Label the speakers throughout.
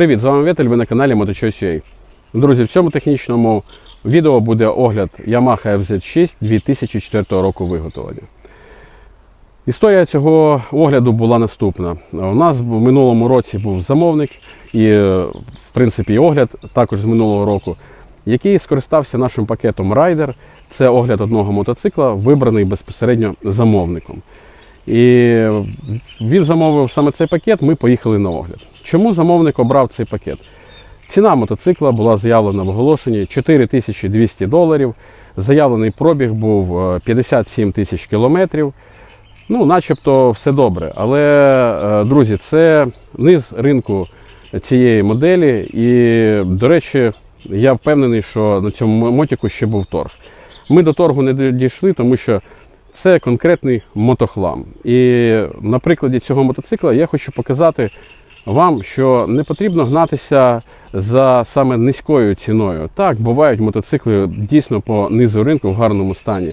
Speaker 1: Привіт, з вами Віталь, ви на каналі MotoChoice.ua. Друзі, в цьому технічному відео буде огляд Yamaha FZ6 2004 року виготовлення. Історія цього огляду була наступна. У нас в минулому році був замовник і, в принципі, огляд також з минулого року, який скористався нашим пакетом Rider. Це огляд одного мотоцикла, вибраний безпосередньо замовником. І він замовив саме цей пакет, ми поїхали на огляд. Чому замовник обрав цей пакет? Ціна мотоцикла була заявлена в оголошенні 4200 доларів. Заявлений пробіг був е, 57 тисяч кілометрів. Ну, начебто все добре. Але, е, друзі, це низ ринку цієї моделі. І, до речі, я впевнений, що на цьому мотику ще був торг. Ми до торгу не дійшли, тому що це конкретний мотохлам. І на прикладі цього мотоцикла я хочу показати вам, що не потрібно гнатися за саме низькою ціною. Так, бувають мотоцикли дійсно по низу ринку в гарному стані.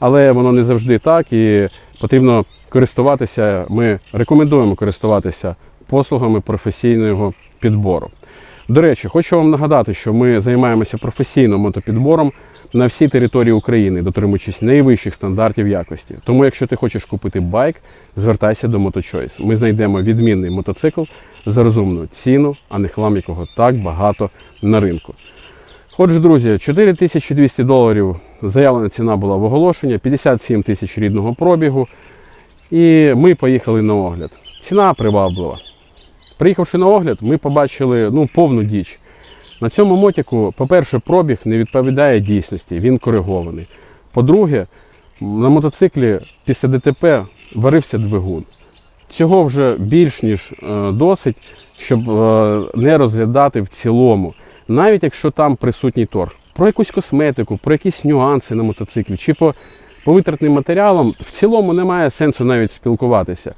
Speaker 1: Але воно не завжди так і потрібно користуватися. Ми рекомендуємо користуватися послугами професійного підбору. До речі, хочу вам нагадати, що ми займаємося професійним мотопідбором на всій території України, дотримуючись найвищих стандартів якості. Тому, якщо ти хочеш купити байк, звертайся до MotoChoice. Ми знайдемо відмінний мотоцикл за розумну ціну, а не хлам, якого так багато на ринку. Отже, друзі, 4200 доларів заявлена ціна була в оголошенні, 57 тисяч рідного пробігу. І ми поїхали на огляд. Ціна приваблива. Приїхавши на огляд, ми побачили ну, повну діч. На цьому мотику, по-перше, пробіг не відповідає дійсності, він коригований. По-друге, на мотоциклі після ДТП варився двигун. Цього вже більш ніж е, досить, щоб е, не розглядати в цілому, навіть якщо там присутній торг. Про якусь косметику, про якісь нюанси на мотоциклі чи по, по витратним матеріалам в цілому немає сенсу навіть спілкуватися.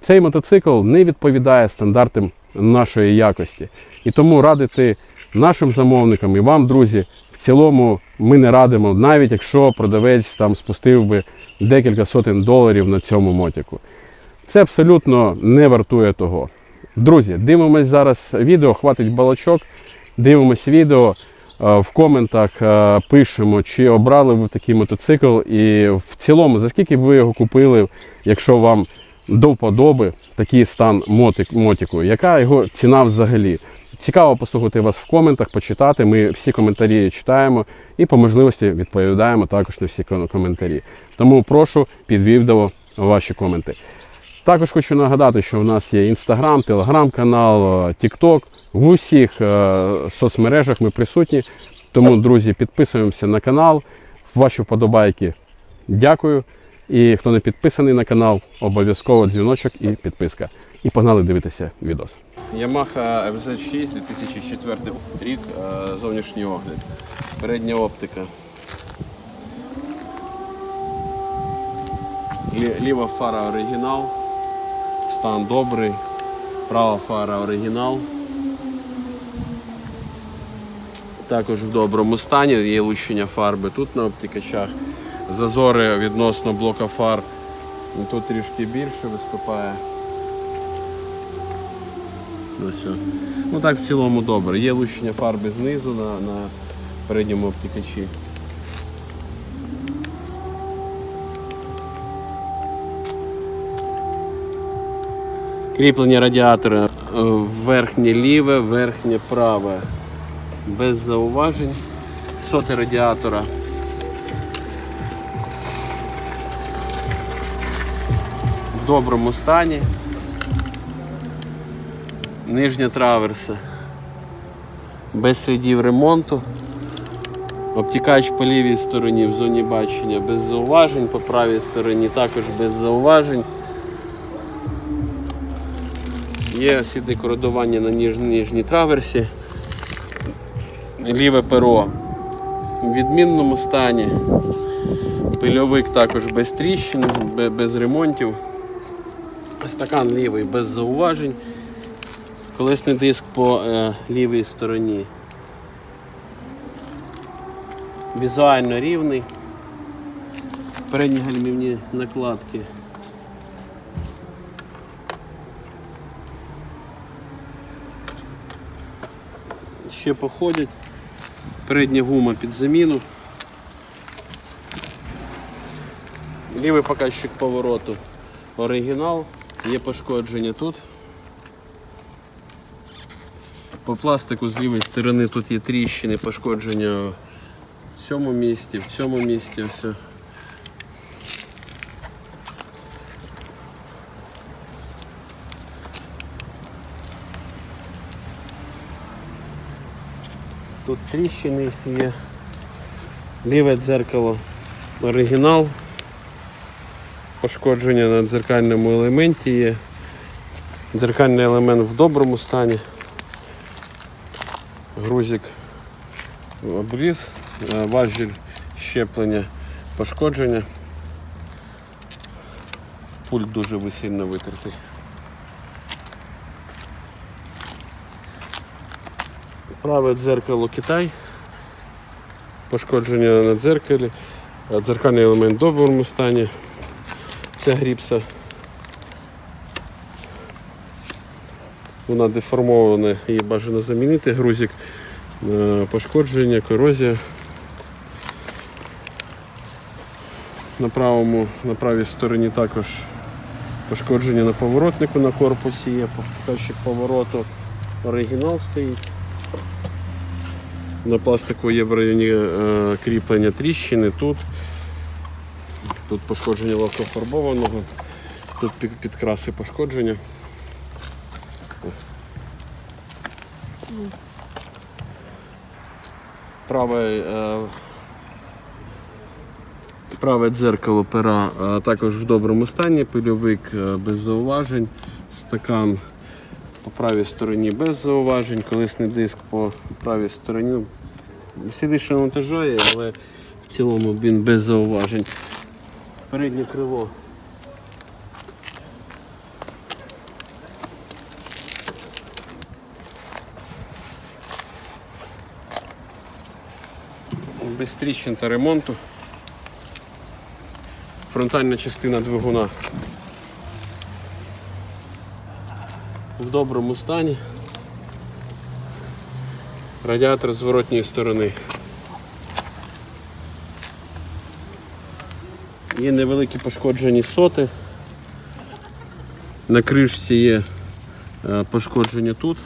Speaker 1: Цей мотоцикл не відповідає стандартам нашої якості. І тому радити нашим замовникам і вам, друзі, в цілому ми не радимо, навіть якщо продавець там спустив би декілька сотень доларів на цьому мотику. Це абсолютно не вартує того. Друзі, дивимось зараз відео, хватить балачок, дивимось відео. е, В коментах е, пишемо, чи обрали ви такий мотоцикл, і в цілому, за скільки б ви його купили, якщо вам до вподоби такий стан мотик, мотику, яка його ціна взагалі. Цікаво послухати вас в коментах, почитати. Ми всі коментарі читаємо і по можливості відповідаємо також на всі коментарі. Тому прошу під відео ваші коменти. Також хочу нагадати, що в нас є інстаграм, телеграм-канал, Тікток. В усіх е, соцмережах ми присутні. Тому, друзі, підписуємося на канал. Ваші вподобайки дякую. І хто не підписаний на канал, обов'язково дзвіночок і підписка. І погнали дивитися відос. Yamaha FZ6 2004 рік, е, зовнішній огляд. Передня оптика. Ліва фара оригінал. Стан добрий. Права фара оригінал. Також в доброму стані, є лущення фарби тут на оптикачах. Зазори відносно блока фар. Тут трішки більше виступає. Ось. Ну так в цілому добре. Є лущення фарби знизу на, на передньому оптикачі. Кріплення радіатора е, верхнє ліве, верхнє праве. Без зауважень. Соти радіатора. В доброму стані. Нижня траверса. Без слідів ремонту. Обтікач по лівій стороні в зоні бачення без зауважень, по правій стороні також без зауважень. Є сліди кородування на нижній траверсі. Ліве перо в відмінному стані. Пильовик також без тріщин, без ремонтів. Стакан лівий без зауважень. Колесний диск по е, лівій стороні. Візуально рівний. Передні гальмівні накладки. ще походять. Передня гума під заміну. Лівий показчик повороту оригінал, є пошкодження тут. По пластику з лівої сторони тут є тріщини, пошкодження в цьому місці, в цьому місці все. Тут тріщини є. Ліве дзеркало оригінал. Пошкодження на дзеркальному елементі є. Дзеркальний елемент в доброму стані. Грузик обліз, е, важіль щеплення, пошкодження. Пульт дуже сильно витертий. Праве дзеркало Китай. Пошкодження на дзеркалі. Е, Дзеркальний елемент в доброму стані. Ця гріпса. Вона деформована, її бажано замінити. Грузик пошкодження, корозія. На, правому, на правій стороні також пошкодження на поворотнику на корпусі є, показчик повороту оригінал стоїть. На пластику є в районі е, кріплення тріщини тут. Тут пошкодження лакофарбованого, тут під- підкраси пошкодження. Праве, е, праве дзеркало пера також в доброму стані, пильовик е, без зауважень, стакан по правій стороні без зауважень, колесний диск по правій стороні. Сліди, що монтажує, але в цілому він без зауважень. Переднє крило. Без та ремонту. Фронтальна частина двигуна в доброму стані. Радіатор зворотньої сторони. Є невеликі пошкоджені соти. На кришці є е, пошкодження тут.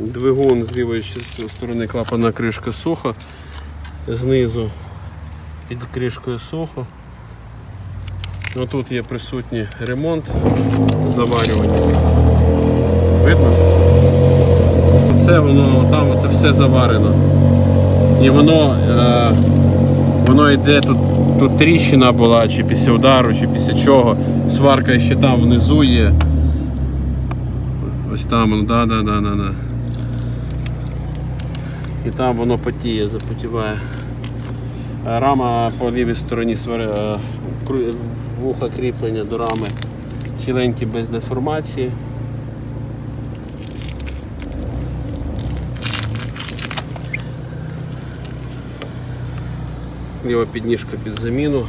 Speaker 1: Двигун з лівої сторони клапана кришка суха. Знизу під кришкою сухо. Тут є присутній ремонт заварювання. Видно? Це воно там це все заварено. І воно, е, воно йде тут, тут тріщина була, чи після удару, чи після чого. Сварка ще там внизу є. Ось там воно, да, да, да, да, да. І там воно потіє, запотіває. Е, Рама по лівій стороні е, вуха кріплення до рами ціленькі без деформації. Ліва підніжка під заміну.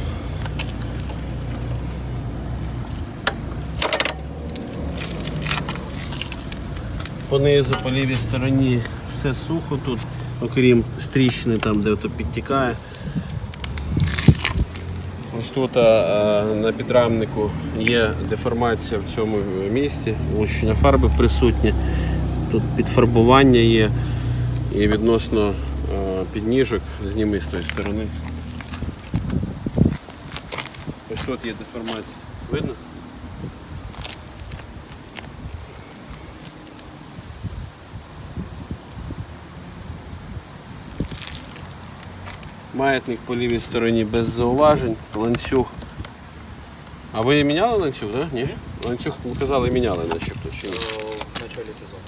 Speaker 1: Понизу по лівій стороні все сухо тут, окрім стріщини там, де ото підтікає. Ось тут а, на підрамнику є деформація в цьому місці, лущення фарби присутнє, тут підфарбування є і відносно а, підніжок зніми з тої сторони. Ось тут є деформація. Видно? Маятник по лівій стороні без зауважень, ланцюг. А ви міняли ланцюг, так? Да? Ні? Ланцюг ви казали міняли начебто чи ні?
Speaker 2: в начале сезона.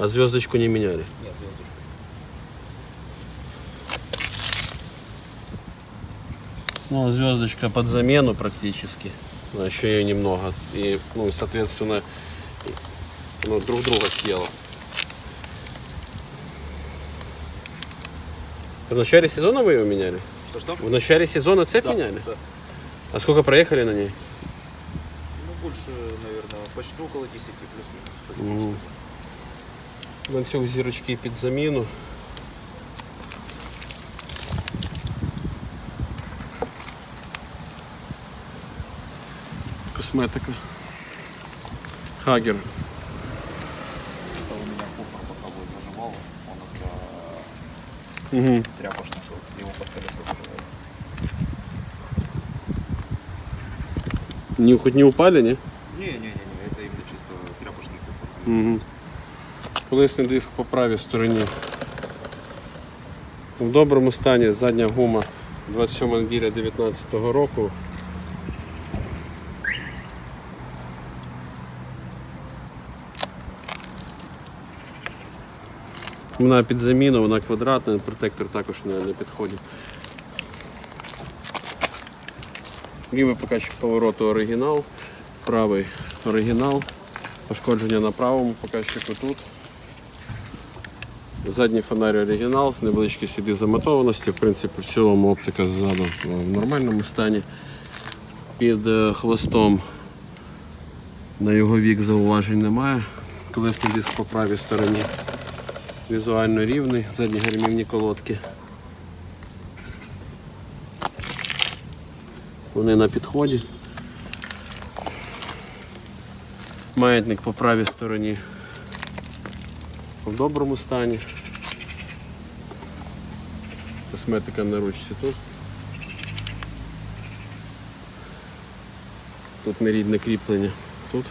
Speaker 1: А зв'язочку не міняли.
Speaker 2: Нет, звездочку.
Speaker 1: Ну, звездочка под замену практически. Но еще ее немного. И, ну, и, соответственно, оно друг друга съело. В начале сезона вы ее меняли?
Speaker 2: Что-что?
Speaker 1: В начале сезона цепь
Speaker 2: Да,
Speaker 1: меняли?
Speaker 2: да.
Speaker 1: А сколько проехали на ней?
Speaker 2: Ну, больше, наверное, почти около 10 плюс-минус. точно.
Speaker 1: Мгм. Ланцюг зірочки під заміну. Косметика. Хагер. Угу.
Speaker 2: э, тряпочных, его под колесо заживал.
Speaker 1: Не, хоть не упали, не?
Speaker 2: Не-не-не, это именно чисто тряпочный куфор.
Speaker 1: Угу. Колесний диск по правій стороні. В доброму стані задня гума 27 неділя 2019 року. Вона під заміну, вона квадратна, протектор також не, підходить. Лівий показчик повороту оригінал, правий оригінал, пошкодження на правому показчику тут. Задній фонарь оригінал, невеличкі сліди замотованості. В принципі, в цілому оптика ззаду в нормальному стані. Під е, хвостом на його вік зауважень немає. Колесний диск по правій стороні візуально рівний, задні гальмівні колодки. Вони на підході. Маятник по правій стороні в доброму стані. Косметика на ручці тут. Тут нерідне кріплення. Тут.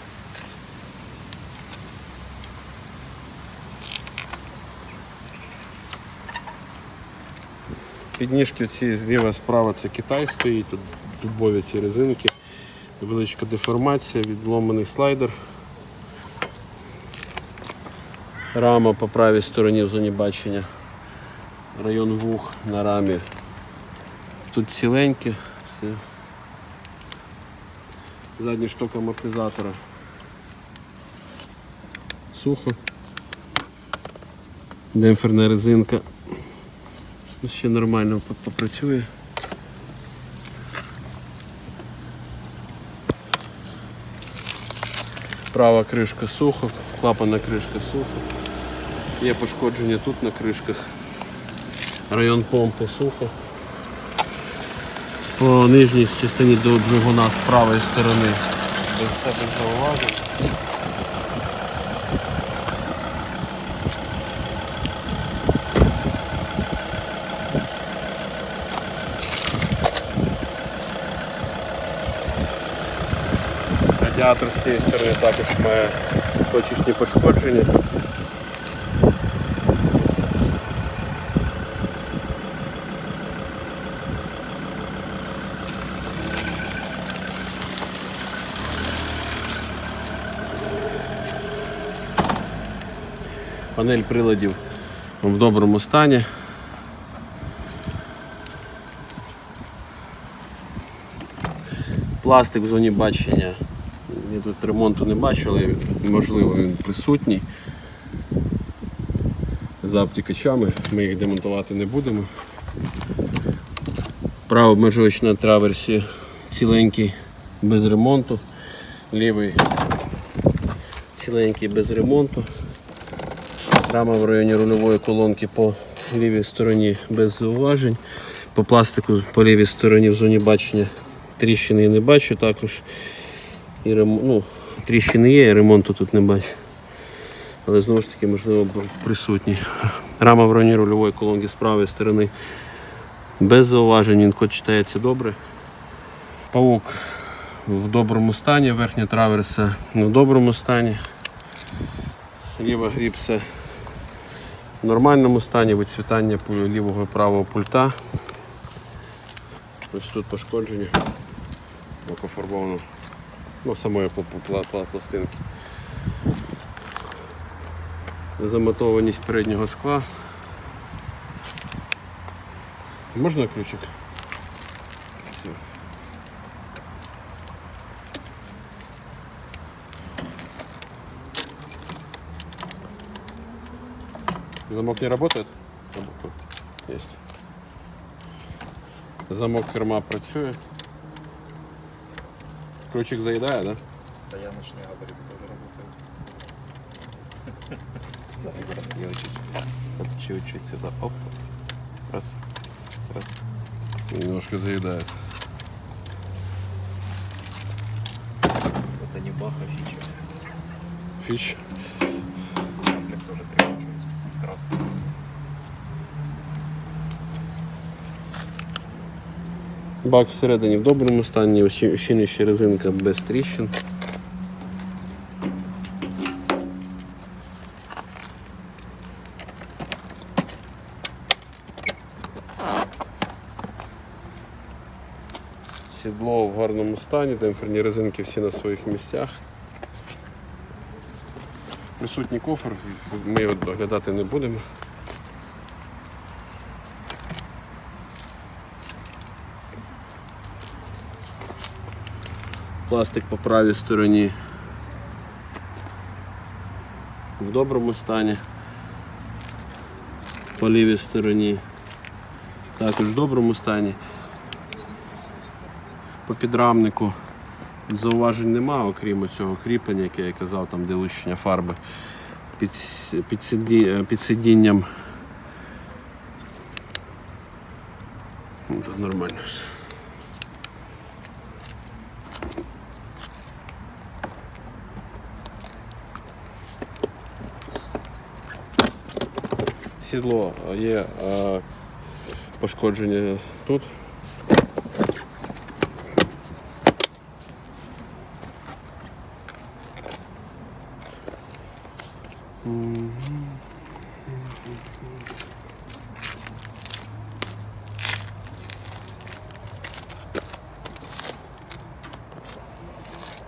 Speaker 1: Підніжки ці зліва справа це Китай стоїть, тут дубові ці резинки, невеличка деформація, відломаний слайдер. Рама по правій стороні в зоні бачення. Район вух на рамі. Тут ціленьке. Все. Задній шток амортизатора. Сухо. Демпферна резинка. Ще нормально попрацює. Права кришка сухо, клапана кришка сухо. Є пошкодження тут на кришках. Район помпи сухо. По нижній частині до двигуна з правої сторони. Без всяких зауважень. Радіатор з цієї сторони також має точечні пошкодження. Панель приладів в доброму стані. Пластик в зоні бачення. Я тут ремонту не бачу, але можливо він присутній. За обтікачами ми їх демонтувати не будемо. Правий обмежувач на траверсі ціленький без ремонту. Лівий ціленький без ремонту. Рама в районі рульової колонки по лівій стороні без зауважень. По пластику по лівій стороні в зоні бачення тріщини не бачу також. І рем... ну, тріщини є, ремонту тут не бачу. Але знову ж таки, можливо, присутній. Рама в районі рульової колонки з правої сторони без зауважень, він код читається добре. Паук в доброму стані, верхня траверса в доброму стані. Ліва гріпса в нормальному стані, вицвітання лівого і правого пульта. Ось тут пошкодження. Пофарбовано. Ну, самої пла- пла- пла- пластинки. Замотованість переднього скла. Можна ключик? Все. Замок не? Работает. Есть. Замок керма працює. Ключик заїдає, да?
Speaker 2: Да я ночные габариты тоже работаю. Зараз, зараз, я чуть-чуть. Вот чуть-чуть сюда. Оп. Раз. Раз.
Speaker 1: Немножко заїдає.
Speaker 2: Это не баха фича.
Speaker 1: Фіч. Бак всередині в доброму стані, ощінююча резинка без тріщин. Сідло в гарному стані, демпферні резинки всі на своїх місцях. Присутній кофр, ми його доглядати не будемо. Пластик по правій стороні в доброму стані, по лівій стороні також в доброму стані. По підрамнику зауважень нема, окрім цього кріплення, яке я казав, там де лущення фарби під, під, сиді- е, під сидінням. Ну, Тут нормально все. Сідло є е, пошкодження тут.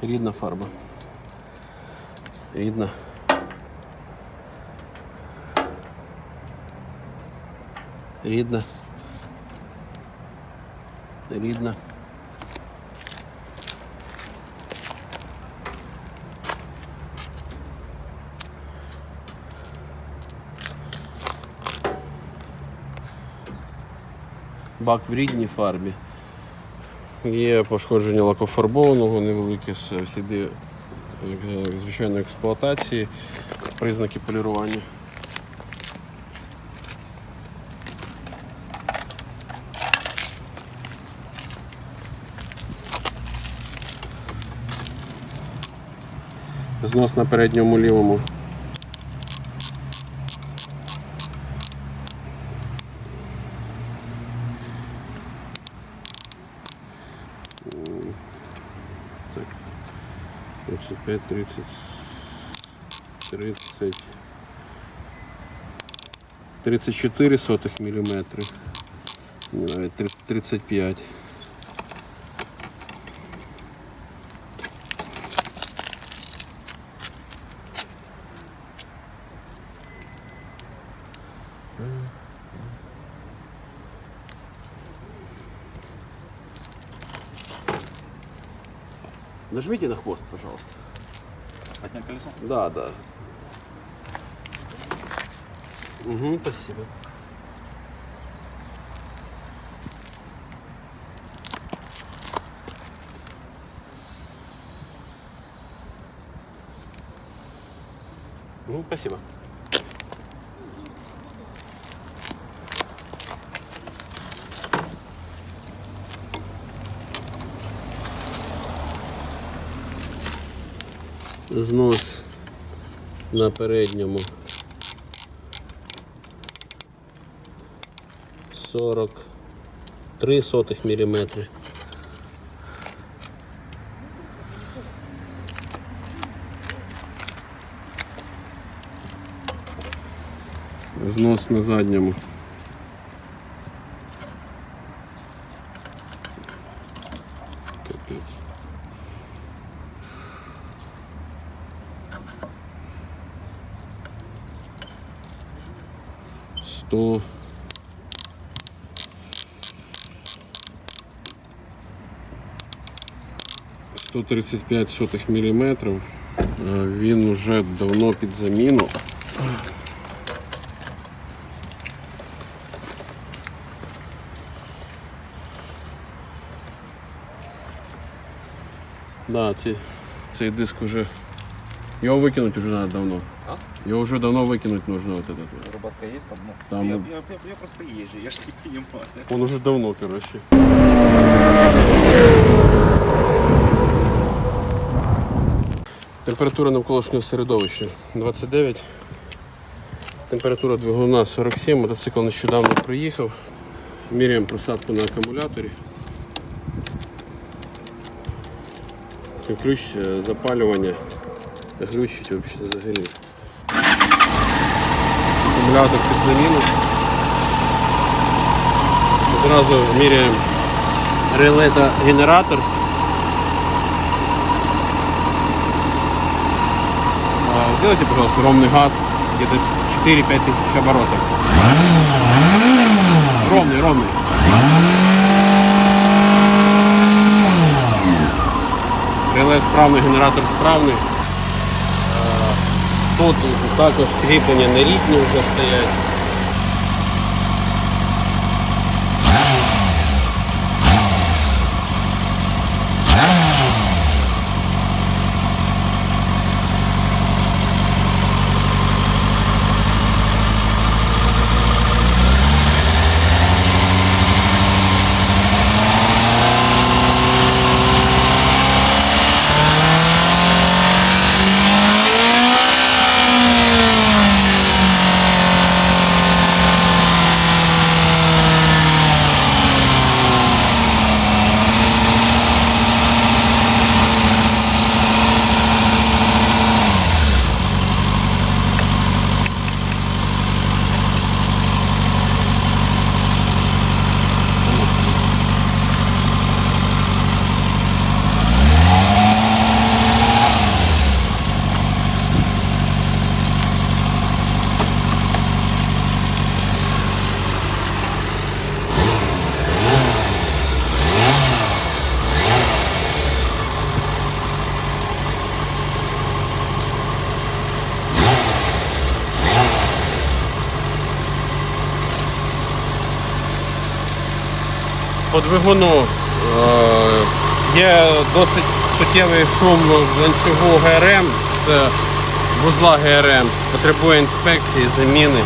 Speaker 1: Рідна фарба. Рідна. Рідна. Рідна. Бак в рідній фарбі. Є пошкодження лакофарбованого, невеликі сліди е, звичайної експлуатації, признаки полірування. Знос на передньому лівому. Так. 25, 30, 30, 34 сотих міліметри. Ні, навіть три- 35. Нажмите на хвост, пожалуйста.
Speaker 2: Поднять колесо?
Speaker 1: Да, да. Угу, спасибо. Ну, спасибо. Знос на передньому 43 сотих міліметри. Знос на задньому. 135 сотих міліметрів. Е, він уже давно під заміну. Да, цей, цей диск уже... Його викинуть уже надо давно.
Speaker 2: А?
Speaker 1: Його уже давно викинуть нужно вот этот.
Speaker 2: Рубатка там? Ну,
Speaker 1: там...
Speaker 2: Я, я, я, просто езжу, я ж не понимаю.
Speaker 1: Он уже давно, короче. Температура навколишнього середовища 29. Температура двигуна 47. Мотоцикл нещодавно приїхав. Міряємо просадку на акумуляторі. Ключ е, запалювання глючить взагалі. Акумулятор під заміну. Одразу міряємо реле та генератор. А, Сделайте, пожалуйста, ровный газ, где-то 4-5 тысяч оборотов. Ровный, ровный. Реле справний, генератор справний. Е, Тут також кріплення нерідні вже стоять. По двигуну е, є досить суттєвий шум в ланцюгу ГРМ з вузла ГРМ. Потребує інспекції, заміни.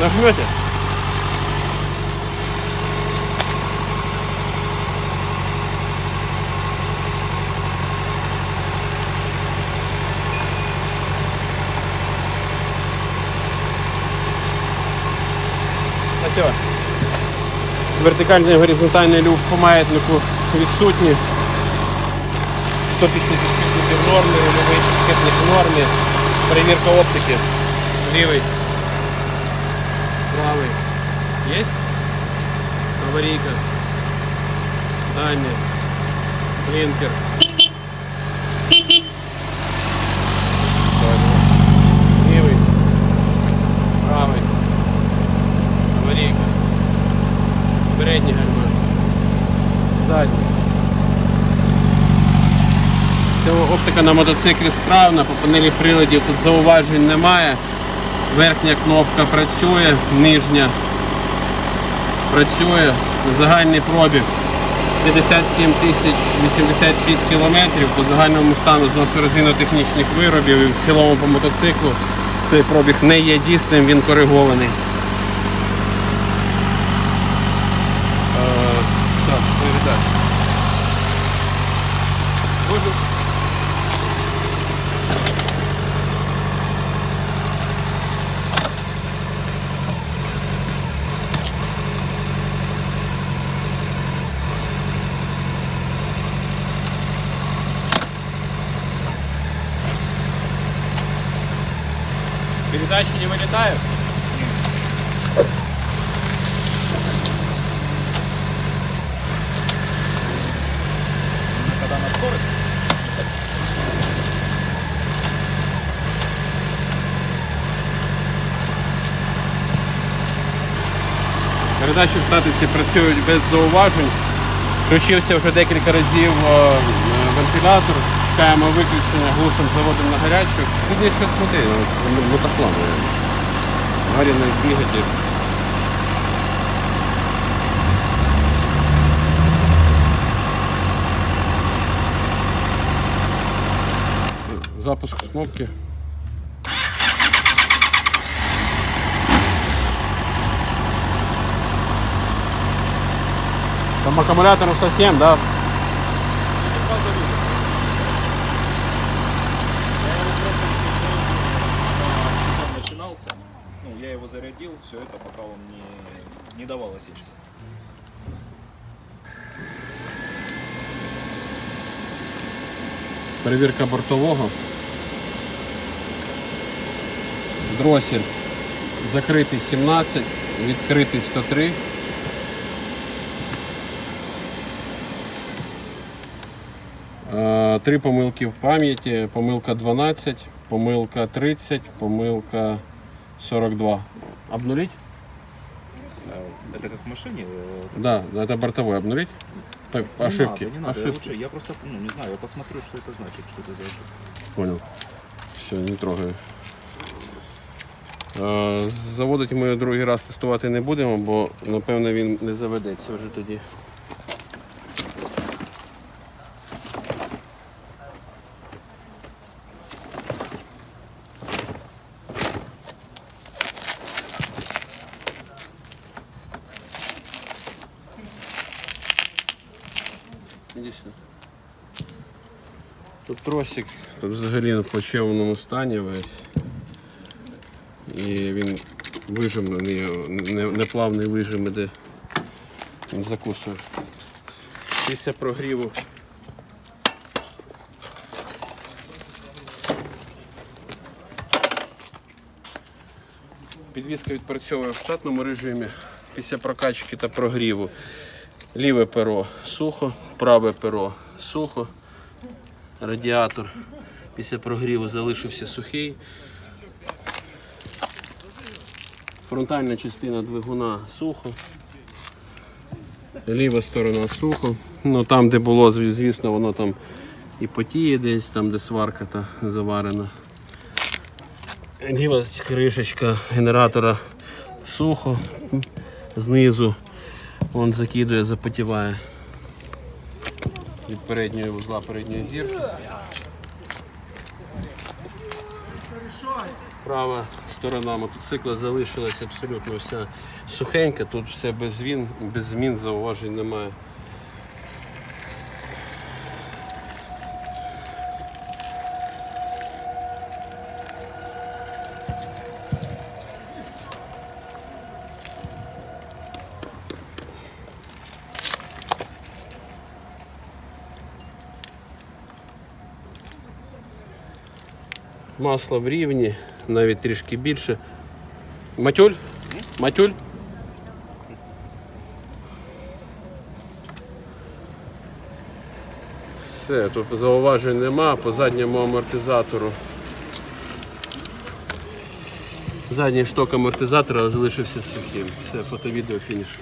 Speaker 1: Нажмете? Все. Вертикальний горизонтальний люк по маятнику відсутні. 150 підсвітників в нормі, новий підсвітник в нормі. Перевірка оптики. Лівий. Правий. Є? Аварійка. Дальня. Блінкер. Лівий. Правий. Аварійка. Передні гальма. Задні. Цього оптика на мотоциклі справна, по панелі приладів тут зауважень немає. Верхня кнопка працює, нижня працює. Загальний пробіг 57 тисяч 86 кілометрів по загальному стану зносу резинотехнічних виробів і в цілому по мотоциклу цей пробіг не є дійсним, він коригований. Буду. Передачи не вылетают? В статиці працюють без зауважень. Включився вже декілька разів е, вентилятор. Вмикаємо виключення, глушимо, заводимо на гарячу. Тут є щось води, ну, мотоклан. Гарі не бігати. Запуск кнопки. Там аккумуляторов совсем, да?
Speaker 3: он начинался, ну, я его зарядил, все это, пока он не, не давал осечки.
Speaker 1: Перевірка бортового. Дросіль закритий 17, відкритий 103. Три помилки в пам'яті, помилка 12, помилка 30, помилка 42. Обнулить?
Speaker 3: Это как в машине? э, так-
Speaker 1: Да, это бортовой обнулить. Так,
Speaker 3: Не
Speaker 1: ошибки.
Speaker 3: надо, не надо, я
Speaker 1: ошибки.
Speaker 3: лучше, я просто, ну, не знаю, я посмотрю, что это значит, что это за ошибка.
Speaker 1: Понял. Все, не трогаю. Е, Заводити ми другий раз тестувати не будемо, бо напевно він не заведеться вже тоді. Тут тут взагалі в плачевному стані весь. І він вижимлений, неплавний вижим іде. Він закусує. Після прогріву. Підвізка відпрацьовує в штатному режимі після прокачки та прогріву. Ліве перо сухо, праве перо сухо радіатор після прогріву залишився сухий. Фронтальна частина двигуна сухо. Ліва сторона сухо. Ну там, де було, звісно, воно там і потіє десь, там, де сварка та заварена. Ліва кришечка генератора сухо. Знизу він закидує, запотіває від передньої вузла передньої зірки. Права сторона мотоцикла залишилася абсолютно вся сухенька, тут все без змін, без змін зауважень немає. Масло в рівні, навіть трішки більше. Матюль? Матюль? Все, тут зауважень нема по задньому амортизатору. Задній шток амортизатора залишився сухим. Все, фото-відео фініш.